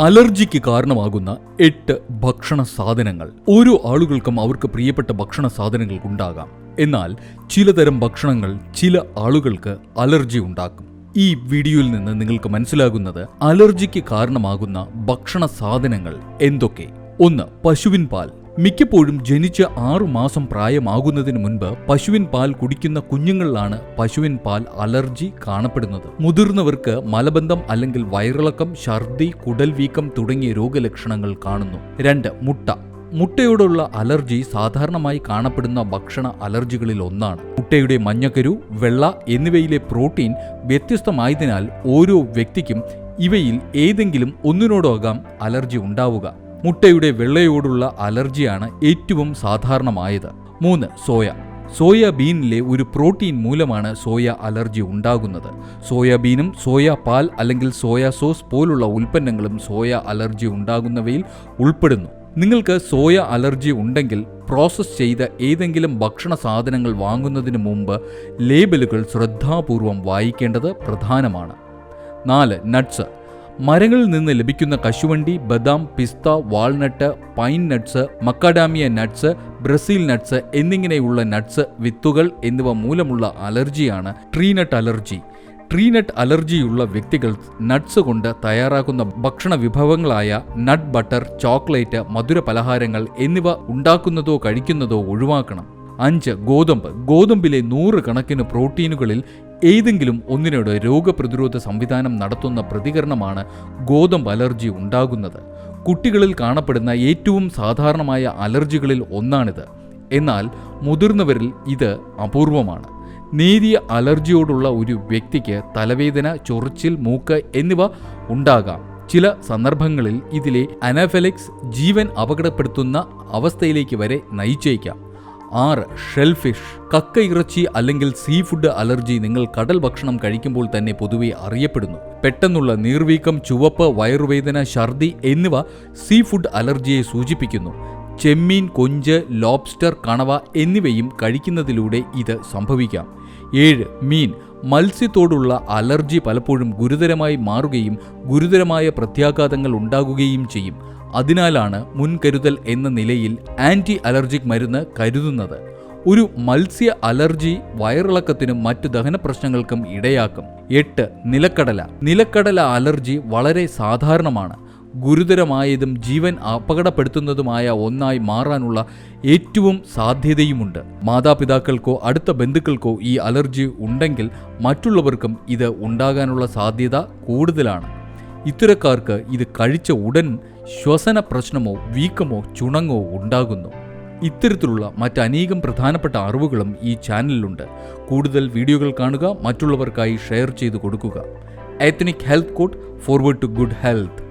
അലർജിക്ക് കാരണമാകുന്ന എട്ട് ഭക്ഷണ സാധനങ്ങൾ. ഓരോ ആളുകൾക്കും അവർക്ക് പ്രിയപ്പെട്ട ഭക്ഷണ സാധനങ്ങൾ ഉണ്ടാകാം. എന്നാൽ ചിലതരം ഭക്ഷണങ്ങൾ ചില ആളുകൾക്ക് അലർജി ഉണ്ടാക്കും. ഈ വീഡിയോയിൽ നിന്ന് നിങ്ങൾക്ക് മനസ്സിലാകുന്നത് അലർജിക്ക് കാരണമാകുന്ന ഭക്ഷണ സാധനങ്ങൾ എന്തൊക്കെ? ഒന്ന് പശുവിൻ പാൽ മിക്കപ്പോഴും ജനിച്ച് ആറുമാസം പ്രായമാകുന്നതിന് മുൻപ് പശുവിൻ പാൽ കുടിക്കുന്ന കുഞ്ഞുങ്ങളിലാണ് പശുവിൻ പാൽ അലർജി കാണപ്പെടുന്നത്. മുതിർന്നവർക്ക് മലബന്ധം അല്ലെങ്കിൽ വയറിളക്കം ഛർദി കുടൽ വീക്കം തുടങ്ങിയ രോഗലക്ഷണങ്ങൾ കാണുന്നു. രണ്ട് മുട്ട. മുട്ടയോടുള്ള അലർജി സാധാരണമായി കാണപ്പെടുന്ന ഭക്ഷണ അലർജികളിൽ ഒന്നാണ്. മുട്ടയുടെ മഞ്ഞക്കരു വെള്ള എന്നിവയിലെ പ്രോട്ടീൻ വ്യത്യസ്തമായതിനാൽ ഓരോ വ്യക്തിക്കും ഇവയിൽ ഏതെങ്കിലും ഒന്നിനോടാകാം അലർജി ഉണ്ടാവുക. മുട്ടയുടെ വെള്ളയോടുള്ള അലർജിയാണ് ഏറ്റവും സാധാരണമായത്. മൂന്ന് സോയ. സോയാബീനിലെ ഒരു പ്രോട്ടീൻ മൂലമാണ് സോയ അലർജി ഉണ്ടാകുന്നത്. സോയാബീനും സോയ പാൽ അല്ലെങ്കിൽ സോയ സോസ് പോലുള്ള ഉൽപ്പന്നങ്ങളും സോയ അലർജി ഉണ്ടാകുന്നവയിൽ ഉൾപ്പെടുന്നു. നിങ്ങൾക്ക് സോയ അലർജി ഉണ്ടെങ്കിൽ പ്രോസസ്സ് ചെയ്ത ഏതെങ്കിലും ഭക്ഷണ സാധനങ്ങൾ വാങ്ങുന്നതിന് മുമ്പ് ലേബലുകൾ ശ്രദ്ധാപൂർവം വായിക്കേണ്ടത് പ്രധാനമാണ്. നാല് നട്ട്സ്. മരങ്ങളിൽ നിന്ന് ലഭിക്കുന്ന കശുവണ്ടി ബദാം പിസ്ത walnut pine nuts macadamia nuts Brazil nuts എന്നിങ്ങനെയുള്ള നട്ട്സ് വിത്തുകൾ എന്നിവ മൂലമുള്ള അലർജിയാണ് ട്രീനട്ട് അലർജി. ട്രീനട്ട് അലർജിയുള്ള വ്യക്തികൾ നട്ട്സ് കൊണ്ട് തയ്യാറാക്കുന്ന ഭക്ഷണ വിഭവങ്ങളായ നട്ട് ബട്ടർ ചോക്ലേറ്റ് മധുര പലഹാരങ്ങൾ എന്നിവ ഉണ്ടാക്കുന്നതോ കഴിക്കുന്നതോ ഒഴിവാക്കണം. അഞ്ച് ഗോതമ്പ്. ഗോതമ്പിലെ നൂറുകണക്കിന് പ്രോട്ടീനുകളിൽ ഏതെങ്കിലും ഒന്നിനോട് രോഗപ്രതിരോധ സംവിധാനം നടത്തുന്ന പ്രതികരണമാണ് ഗോതമ്പ് അലർജി ഉണ്ടാകുന്നത്. കുട്ടികളിൽ കാണപ്പെടുന്ന ഏറ്റവും സാധാരണമായ അലർജികളിൽ ഒന്നാണിത്. എന്നാൽ മുതിർന്നവരിൽ ഇത് അപൂർവമാണ്. നേരിയ അലർജിയോടുള്ള ഒരു വ്യക്തിക്ക് തലവേദന ചൊറിച്ചിൽ മൂക്ക് എന്നിവ ഉണ്ടാകാം. ചില സന്ദർഭങ്ങളിൽ ഇതിലെ അനഫലിക്സ് ജീവൻ അപകടപ്പെടുത്തുന്ന അവസ്ഥയിലേക്ക് വരെ നയിച്ചേക്കാം. ആറ് ഷെൽഫിഷ് കക്ക ഇറച്ചി അല്ലെങ്കിൽ സീ ഫുഡ് അലർജി നിങ്ങൾ കടൽ ഭക്ഷണം കഴിക്കുമ്പോൾ തന്നെ പൊതുവെ അറിയപ്പെടുന്നു. പെട്ടെന്നുള്ള നീർവീക്കം ചുവപ്പ് വയറുവേദന ഛർദി എന്നിവ സീ ഫുഡ് അലർജിയെ സൂചിപ്പിക്കുന്നു. ചെമ്മീൻ കൊഞ്ച് ലോബ്സ്റ്റർ കണവ എന്നിവയും കഴിക്കുന്നതിലൂടെ ഇത് സംഭവിക്കാം. ഏഴ് മീൻ മത്സ്യത്തോടുള്ള അലർജി പലപ്പോഴും ഗുരുതരമായി മാറുകയും ഗുരുതരമായ പ്രത്യാഘാതങ്ങൾ ഉണ്ടാകുകയും ചെയ്യും. അതിനാലാണ് മുൻകരുതൽ എന്ന നിലയിൽ ആന്റി അലർജിക് മരുന്ന് കരുതുന്നത്. ഒരു മത്സ്യ അലർജി വയറിളക്കത്തിനും മറ്റു ദഹന പ്രശ്നങ്ങൾക്കും ഇടയാക്കും. എട്ട് നിലക്കടല. നിലക്കടല അലർജി വളരെ സാധാരണമാണ്. ഗുരുതരമായതും ജീവൻ അപകടപ്പെടുത്തുന്നതുമായ ഒന്നായി മാറാനുള്ള ഏറ്റവും സാധ്യതയുമുണ്ട്. മാതാപിതാക്കൾക്കോ അടുത്ത ബന്ധുക്കൾക്കോ ഈ അലർജി ഉണ്ടെങ്കിൽ മറ്റുള്ളവർക്കും ഇത് ഉണ്ടാകാനുള്ള സാധ്യത കൂടുതലാണ്. ഇത്തരക്കാർക്ക് ഇത് കഴിച്ച ഉടൻ ശ്വസന പ്രശ്നമോ വീക്കമോ ചുണങ്ങോ ഉണ്ടാകുന്നു. ഇത്തരത്തിലുള്ള മറ്റനേകം പ്രധാനപ്പെട്ട അറിവുകളും ഈ ചാനലിലുണ്ട്. കൂടുതൽ വീഡിയോകൾ കാണുക മറ്റുള്ളവർക്കായി ഷെയർ ചെയ്തു കൊടുക്കുക. Ethnic health code forward to good health